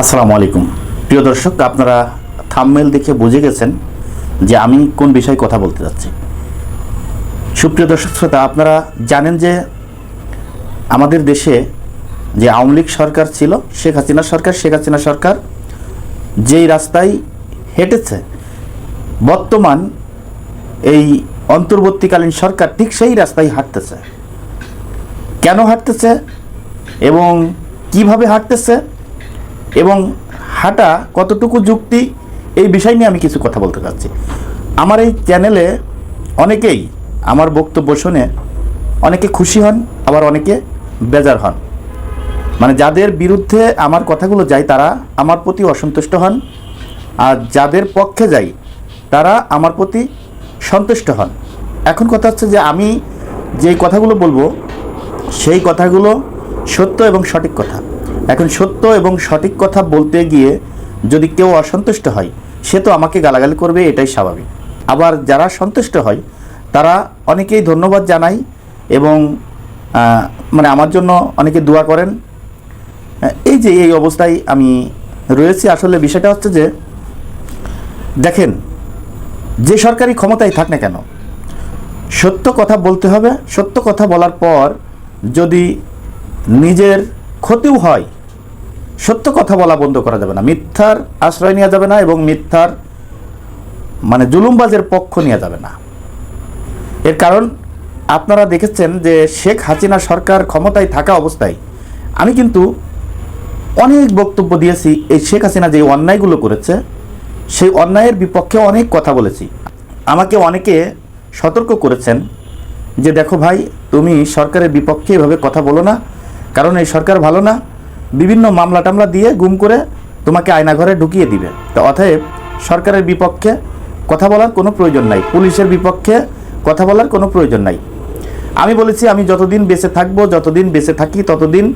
আসসালামু আলাইকুম। প্রিয় দর্শক, আপনারা থামমেল দেখে বুঝে গেছেন যে আমি কোন বিষয়ে কথা বলতে যাচ্ছি। সুপ্রিয় দর্শক শ্রোতা, আপনারা জানেন যে আমাদের দেশে যে আওয়ামী লীগ সরকার ছিল, শেখ হাসিনা সরকার, শেখ হাসিনা সরকার যেই রাস্তায় হেঁটেছে, বর্তমান এই অন্তর্বর্তীকালীন সরকার ঠিক সেই রাস্তায় হাঁটতেছে। কেন হাঁটতেছে এবং কীভাবে হাঁটতেছে? এবং হাঁটা কতটুকু যুক্তি, এই বিষয় নিয়ে আমি কিছু কথা বলতে চাচ্ছি। আমার এই চ্যানেলে অনেকেই আমার বক্তব্য শুনে অনেকে খুশি হন, আবার অনেকে বেজার হন। মানে যাদের বিরুদ্ধে আমার কথাগুলো যায়, তারা আমার প্রতি অসন্তুষ্ট হন, আর যাদের পক্ষে যাই, তারা আমার প্রতি সন্তুষ্ট হন। এখন কথা হচ্ছে যে, আমি যেই কথাগুলো বলব, সেই কথাগুলো সত্য এবং সঠিক কথা। এখন সত্য এবং সঠিক কথা বলতে গিয়ে যদি কেউ অসন্তুষ্ট হয়, সে তো আমাকে গালাগালি করবে, এটাই স্বাভাবিক। আবার যারা সন্তুষ্ট হয়, তারা অনেকেই ধন্যবাদ জানাই এবং মানে আমার জন্য অনেকে দোয়া করেন। এই যে এই অবস্থায় আমি রয়েছি, আসলে বিষয়টা হচ্ছে যে, দেখেন, যে সরকারি ক্ষমতায় থাক না কেন, সত্য কথা বলতে হবে। সত্য কথা বলার পর যদি নিজের ক্ষতিও হয় সত্য কথা বলা বন্ধ করা যাবে না। মিথ্যার আশ্রয় নেওয়া যাবে না এবং মিথ্যার মানে জুলুমবাজের পক্ষ নেওয়া যাবে না। এর কারণ আপনারা দেখেছেন যে শেখ হাসিনা সরকার ক্ষমতায় থাকা অবস্থায় আমি কিন্তু অনেক বক্তব্য দিয়েছি এই শেখ হাসিনা যে অন্যায়গুলো করেছে, সেই অন্যায়ের বিপক্ষে অনেক কথা বলেছি। আমাকে অনেকে সতর্ক করেছেন যে, দেখো ভাই, তুমি সরকারের বিপক্ষে এভাবে কথা বলো না, কারণ এই সরকার ভালো না বিভিন্ন মামলা টামলা দিয়ে গুম করে তোমাকে আয়নাঘরে ঢুকিয়ে দিবে। তো অতএব সরকারের বিপক্ষে কথা বলার কোনো প্রয়োজন নাই, পুলিশের বিপক্ষে কথা বলার কোনো প্রয়োজন নাই। আমি বলেছি, আমি যতদিন বেঁচে থাকব, যতদিন বেঁচে থাকি, ততদিন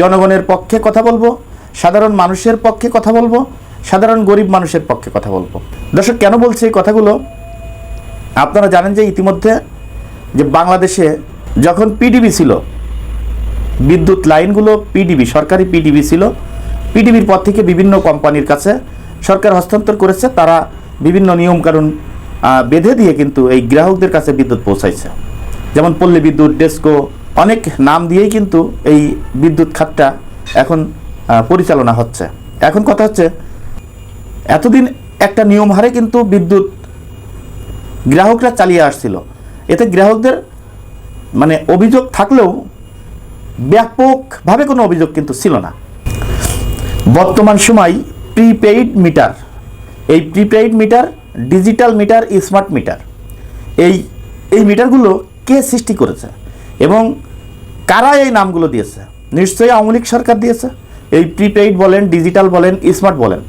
জনগণের পক্ষে কথা বলব, সাধারণ মানুষের পক্ষে কথা বলব, সাধারণ গরিব মানুষের পক্ষে কথা বলব। দর্শক, কেন বলছি এই কথাগুলো? আপনারা জানেন যে ইতিমধ্যে যে বাংলাদেশে যখন পিডিবি ছিল বিদ্যুৎ লাইনগুলো পিডিবি সরকারি পিডিবি ছিল। পিডিবির পর থেকে বিভিন্ন কোম্পানির কাছে সরকার হস্তান্তর করেছে। তারা বিভিন্ন নিয়মকানুন বেঁধে দিয়ে কিন্তু এই গ্রাহকদের কাছে বিদ্যুৎ পৌঁছাইছে। যেমন পল্লী বিদ্যুৎ, ডেস্কো, অনেক নাম দিয়েই কিন্তু এই বিদ্যুৎ খাতটা এখন পরিচালনা হচ্ছে। এখন কথা হচ্ছে, এতদিন একটা নিয়ম হারে কিন্তু বিদ্যুৎ গ্রাহকরা চালিয়ে আসছিল। এতে গ্রাহকদের মানে অভিযোগ থাকলেও ব্যাপকভাবে কোনো অভিযোগ কিন্তু ছিল না। বর্তমান সময় প্রিপেইড মিটার এই prepaid meter digital meter smart meter এই এই মিটারগুলো কে সৃষ্টি করেছে এবং কারা এই নামগুলো দিয়েছে? নিশ্চয়ই আওয়ামী লীগ সরকার দিয়েছে। এই প্রিপেইড বলেন ডিজিটাল বলেন স্মার্ট বলেন,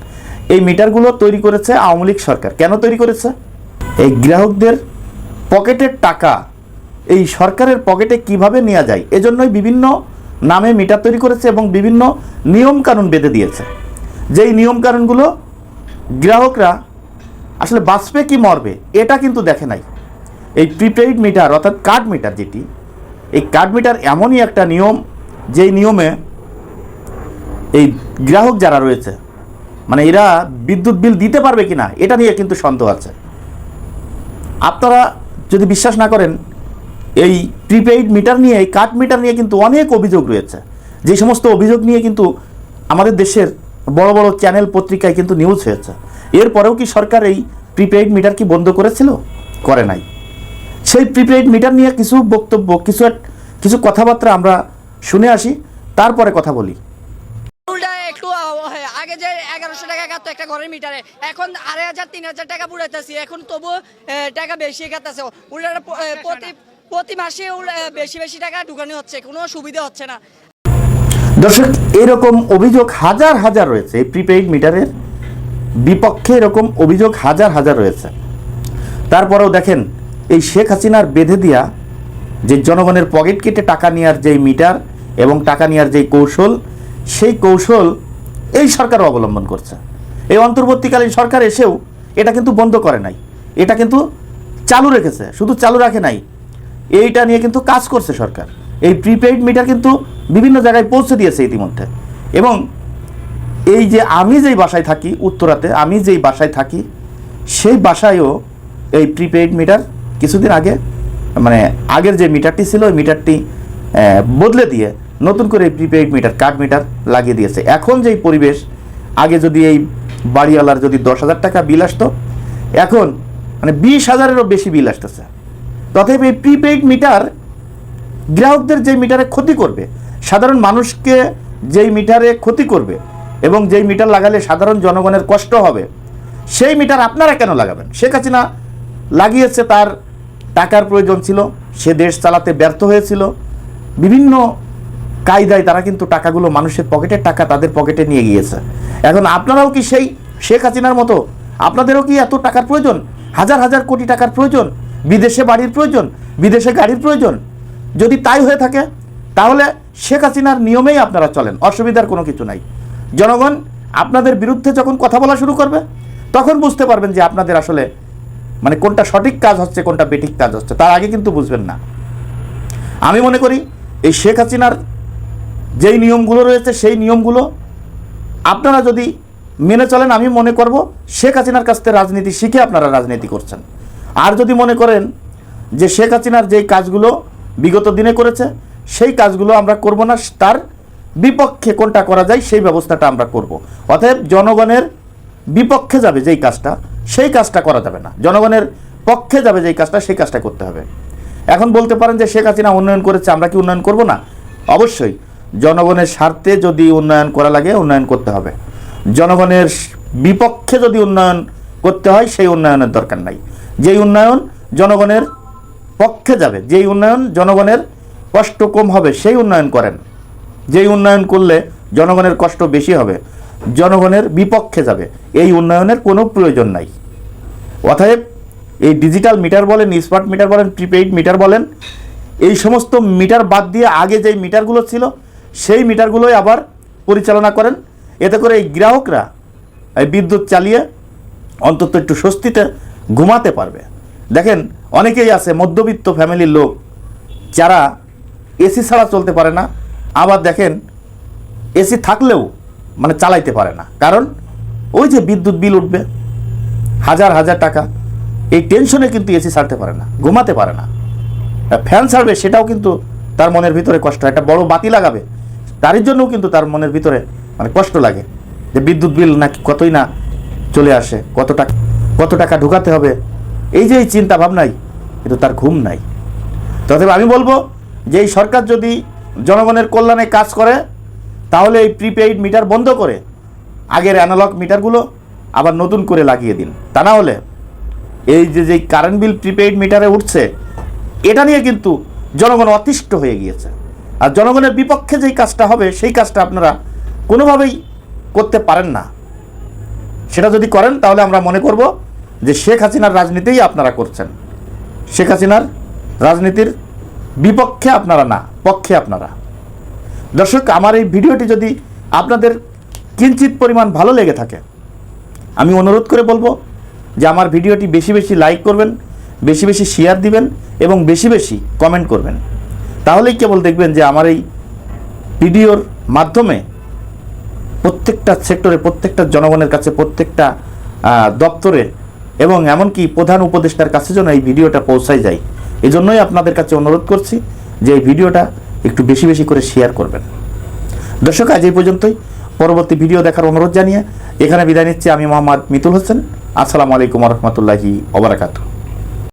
এই মিটারগুলো তৈরি করেছে আওয়ামী লীগ সরকার। কেন তৈরি করেছে? এই গ্রাহকদের পকেটের টাকা এই সরকারের পকেটে কীভাবে নেওয়া যায়? এজন্যই বিভিন্ন নামে মিটার তৈরি করেছে এবং বিভিন্ন নিয়মকানুন বেঁধে দিয়েছে। যেই নিয়মকানুনগুলো গ্রাহকরা আসলে বাঁচবে কি মরবে, এটা কিন্তু দেখে নাই। এই প্রিপেইড মিটার অর্থাৎ কার্ড মিটার যেটি, এই কার্ড মিটার এমনই একটা নিয়ম, যেই নিয়মে এই গ্রাহক যারা রয়েছে মানে এরা বিদ্যুৎ বিল দিতে পারবে কি না এটা নিয়ে কিন্তু সন্দেহ আছে। আপনারা যদি বিশ্বাস না করেন এই প্রিপেইড মিটার নিয়ে, এই কার্ড মিটার নিয়ে কিন্তু অনেক অভিযোগ রয়েছে। যে সমস্ত অভিযোগ নিয়ে কিন্তু আমাদের দেশের বড় বড় চ্যানেল পত্রিকায় কিন্তু নিউজ হয়েছে। এরপরেও কি সরকার এই প্রিপেইড মিটার কি বন্ধ করেছিল? করে নাই। সেই প্রিপেইড মিটার নিয়ে কিছু বক্তব্য, কিছু কিছু কথাবার্তা আমরা শুনে আসি, তারপরে কথা বলি। আগে যে এগারোশো টাকা কাটতো একটা ঘরের মিটারে এখন আড়াই হাজার, তিন হাজার টাকা পুরাইতেছি। এখন তবু টাকা বেশি কাটতেছে। উল্টা প্রতি প্রতি মাসে বেশি বেশি টাকা ঢুকানো হচ্ছে, কোনো সুবিধা হচ্ছে না। দর্শক, এরকম অভিযোগ হাজার হাজার রয়েছে প্রিপেইড মিটারের বিপক্ষে এরকম অভিযোগ হাজার হাজার রয়েছে। তারপরেও দেখেন, এই শেখ হাসিনার বেঁধে দিয়া যে জনগণের পকেট কেটে টাকা নেওয়ার যেই মিটার এবং টাকা নেওয়ার যেই কৌশল, সেই কৌশল এই সরকার অবলম্বন করছে। এই অন্তর্বর্তীকালীন সরকার এসেও এটা কিন্তু বন্ধ করে নাই। এটা কিন্তু চালু রেখেছে, শুধু চালু রাখে নাই এইটা নিয়ে কিন্তু কাজ করছে সরকার। এই প্রিপেইড মিটার কিন্তু বিভিন্ন জায়গায় পৌঁছে দিয়েছে ইতিমধ্যে। এবং এই যে আমি যেই বাসায় থাকি উত্তরাতে, আমি যেই বাসায় থাকি, সেই বাসায়ও এই প্রিপেইড মিটার কিছুদিন আগে মানে আগের যে মিটারটি ছিল, ওই মিটারটি বদলে দিয়ে নতুন করে এই প্রিপেইড মিটার কার্ড মিটার লাগিয়ে দিয়েছে। এখন যেই পরিবেশ, আগে যদি এই বাড়িওয়ালার যদি দশ হাজার টাকা বিল আসতো, এখন মানে বিশ হাজারেরও বেশি বিল আসতেছে। তথাপি এই প্রিপেইড মিটার গ্রাহকদের যে মিটারে ক্ষতি করবে, সাধারণ মানুষকে যেই মিটারে ক্ষতি করবে এবং যেই মিটার লাগালে সাধারণ জনগণের কষ্ট হবে, সেই মিটার আপনারা কেন লাগাবেন? শেখ হাসিনা লাগিয়েছে তার টাকার প্রয়োজন ছিল, সে দেশ চালাতে ব্যর্থ হয়েছিল। বিভিন্ন কায়দায় তারা কিন্তু টাকাগুলো মানুষের পকেটের টাকা তাদের পকেটে নিয়ে গিয়েছে। এখন আপনারাও কি সেই শেখ হাসিনার মতো, আপনাদেরও কি এত টাকার প্রয়োজন? হাজার হাজার কোটি টাকার প্রয়োজন? বিদেশে বাড়ির প্রয়োজন, বিদেশে গাড়ির প্রয়োজন। যদি তাই হয়ে থাকে, তাহলে শেখ হাসিনার নিয়মেই আপনারা চলেন, অসুবিধার কোনো কিছু নাই। জনগণ আপনাদের বিরুদ্ধে যখন কথা বলা শুরু করবে, তখন বুঝতে পারবেন যে আপনাদের আসলে মানে কোনটা সঠিক কাজ হচ্ছে, কোনটা বেঠিক কাজ হচ্ছে, তার আগে কিন্তু বুঝবেন না। আমি মনে করি, এই শেখ হাসিনার যেই নিয়মগুলো রয়েছে, সেই নিয়মগুলো আপনারা যদি মেনে চলেন, আমি মনে করব শেখ হাসিনার কাছ থেকে রাজনীতি শিখে আপনারা রাজনীতি করছেন। আর যদি মনে করেন যে শেখ হাসিনার যেই কাজগুলো বিগত দিনে করেছে, সেই কাজগুলো আমরা করব না, তার বিপক্ষে কোনটা করা যায়, সেই ব্যবস্থাটা আমরা করব। অতএব জনগণের বিপক্ষে যাবে যেই কাজটা, সেই কাজটা করা যাবে না। জনগণের পক্ষে যাবে যেই কাজটা, সেই কাজটা করতে হবে। এখন বলতে পারেন যে শেখ হাসিনা উন্নয়ন করেছে, আমরা কি উন্নয়ন করব? না। অবশ্যই। জনগণের স্বার্থে যদি উন্নয়ন করা লাগে, উন্নয়ন করতে হবে। জনগণের বিপক্ষে যদি উন্নয়ন করতে হয়, সেই উন্নয়নের দরকার নাই। যেই উন্নয়ন জনগণের পক্ষে যাবে, যেই উন্নয়ন জনগণের কষ্ট কম হবে, সেই উন্নয়ন করেন। যেই উন্নয়ন করলে জনগণের কষ্ট বেশি হবে, জনগণের বিপক্ষে যাবে, এই উন্নয়নের কোনো প্রয়োজন নাই। অতএব এই ডিজিটাল মিটার বলেন স্মার্ট মিটার বলেন, প্রিপেইড মিটার বলেন, এই সমস্ত মিটার বাদ দিয়ে আগে যেই মিটারগুলো ছিল, সেই মিটারগুলোই আবার পরিচালনা করেন। এতে করে এই গ্রাহকরা এই বিদ্যুৎ চালিয়ে অন্তত একটু স্বস্তিতে ঘুমাতে পারবে। দেখেন, অনেকেই আছে, মধ্যবিত্ত ফ্যামিলির লোক, যারা এসি ছাড়া চলতে পারে না, আবার দেখেন, এসি থাকলেও মানে চালাইতে পারে না। কারণ ওই যে বিদ্যুৎ বিল উঠবে, হাজার হাজার টাকা, এই টেনশনে কিন্তু এসি ছাড়তে পারে না, ঘুমাতে পারে না। ফ্যান ছাড়বে, সেটাও কিন্তু তার মনের ভিতরে কষ্ট, একটা বড় বাতি লাগাবে, তারই জন্যও কিন্তু তার মনের ভিতরে মানে কষ্ট লাগে। যে বিদ্যুৎ বিল নাকি কতই না চলে আসে, কত টাকা কত টাকা ঢুকাতে হবে? এই যে এই চিন্তা ভাবনাই কিন্তু তার ঘুম নাই। তথাপি আমি বলব যে এই সরকার যদি জনগণের কল্যাণে কাজ করে, তাহলে এই প্রিপেইড মিটার বন্ধ করে, আগের অ্যানালগ মিটারগুলো আবার নতুন করে লাগিয়ে দিন। তা না হলে এই যে যে কারেন্ট বিল প্রিপেইড মিটারে উঠছে, এটা নিয়ে কিন্তু জনগণ অতিষ্ঠ হয়ে গিয়েছে। আর জনগণের বিপক্ষে যেই কাজটা হবে, সেই কাজটা আপনারা কোনোভাবেই করতে পারেন না। সেটা যদি করেন, তাহলে আমরা মনে করব যে শেখ হাসিনার রাজনীতিই আপনারা করছেন। শেখ হাসিনার রাজনীতির বিপক্ষে আপনারা না, পক্ষে আপনারা। দর্শক, আমার এই ভিডিওটি যদি আপনাদের কিঞ্চিত পরিমাণ ভালো লেগে থাকে, আমি অনুরোধ করে বলব যে আমার ভিডিওটি বেশি বেশি লাইক করবেন, বেশি বেশি শেয়ার দিবেন এবং বেশি বেশি কমেন্ট করবেন। তাহলেই কেবল দেখবেন যে আমার এই ভিডিওর মাধ্যমে প্রত্যেকটা সেক্টরে, প্রত্যেকটা জনগণের কাছে, প্রত্যেকটা দপ্তরে এবং এমনকি প্রধান উপদেষ্টার কাছে যেন এই ভিডিওটা পৌঁছায় যায়। এই জন্যই আপনাদের কাছে অনুরোধ করছি যে এই ভিডিওটা একটু বেশি বেশি করে শেয়ার করবেন। দর্শক, আজ এই পর্যন্তই। পরবর্তী ভিডিও দেখার অনুরোধ জানিয়ে এখানে বিদায় নিচ্ছি। আমি মোহাম্মদ মিতুল হোসেন। আসসালামু আলাইকুম রহমতুল্লাহি ওবরাকাতু